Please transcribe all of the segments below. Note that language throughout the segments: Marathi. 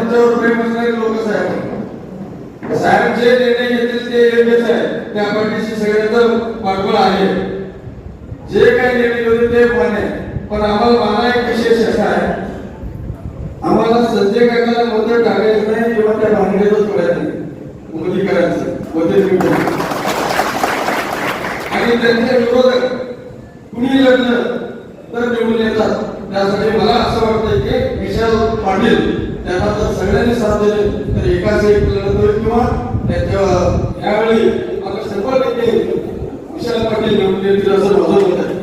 साहेबांच्यावर प्रेम असणारे लोक साहेब साहेब जे निर्णय घेतील ते योग्यच आहे. त्या पाठीशी सगळ्यांचं पाठबळ आहे. जे काही निर्णय होते ते मान्य पण आम्हाला मला एक विशेष असा आहे. आम्हाला संजय काकाला मत टाकायचं नाही किंवा त्या भांडण्याचं पडायचं मोदी करायचं. आणि त्यांच्या विरोधक कुणी लढलं तर निवडून येतात. त्यासाठी मला असं वाटतं की विशाल पाटील त्यांना जर सगळ्यांनी साथ दिले तर एकाच एक लढत होईल किंवा त्याच्या यावेळी मला शंभर टक्के विशाल पाटील निवडून येतील असं माझं मत आहे.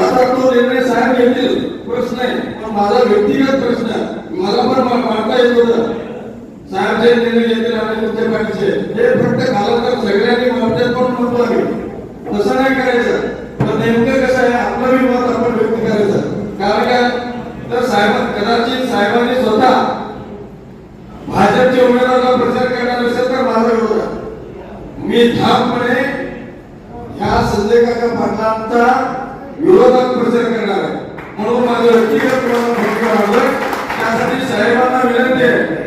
आता तो निर्णय साहेब घेतील प्रश्न आहे. पण माझा व्यक्तिगत प्रश्न आहे. मला पण मांडता येत होतं. साहेब जे निर्णय घेतील आणि तुमच्या पाठीचे हे फक्त कालांतर सगळ्यांनी मांडतात पण म्हणतो आम्ही तसं नाही करायचं तर नेमकं कसं आहे आपलं बी मत आपण व्यक्त करायचं कारण काय तर साहेब कदाचित साहेबांनी स्वतः भाजपच्या उमेदवाराला प्रचार करणार असेल तर माझा विरोध आहे. मी ठामपणे ह्या संजय काका पाटलांचा विरोधात प्रचार करणार आहे. म्हणून माझं व्यक्तिगत भूमिका त्यासाठी साहेबांना विनंती आहे.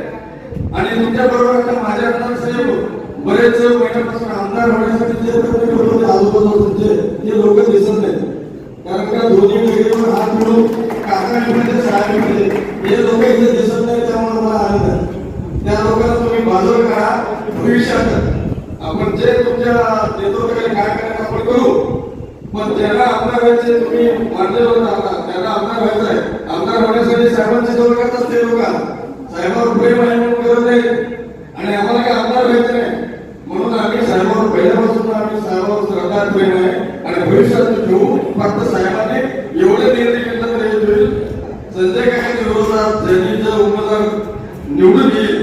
आणि तुमच्या बरोबर आता माझ्या साहेब बरेच महिन्यापासून आमदार होण्यासाठी जे प्रयत्न करत होते आजूबाजूला तुमचे ते लोक दिसत नाहीत. कारण का दोन्ही वेगळीवर हात मिळून काका म्हणजे साहेब म्हणजे हे लोक इथे दिसत नाही त्यामुळे मला आनंद आहे त्या लोकांना तुम्ही करा भविष्यात आपण जे तुमच्या नेतृत्वाखाली काय करायचं आपण करू पण ज्यांना आमदार व्हायचे तुम्ही मानले होता आता त्यांना आमदार व्हायचं आहे आमदार होण्यासाठी साहेबांची जोड करतात ते लोक. साहेबावर प्रेम आहे म्हणून करत नाही आणि आम्हाला काय आमदार व्हायचं नाही. म्हणून आम्ही साहेबावर पहिल्यापासून आम्ही साहेबावर श्रद्धा प्रेम आहे. आणि भविष्यात ठेवू फक्त साहेबांनी एवढे निर्णय घेतला तर होईल. संजय काकांच्या विरोधात ज्यांनी जर उमेदवार निवडून येईल.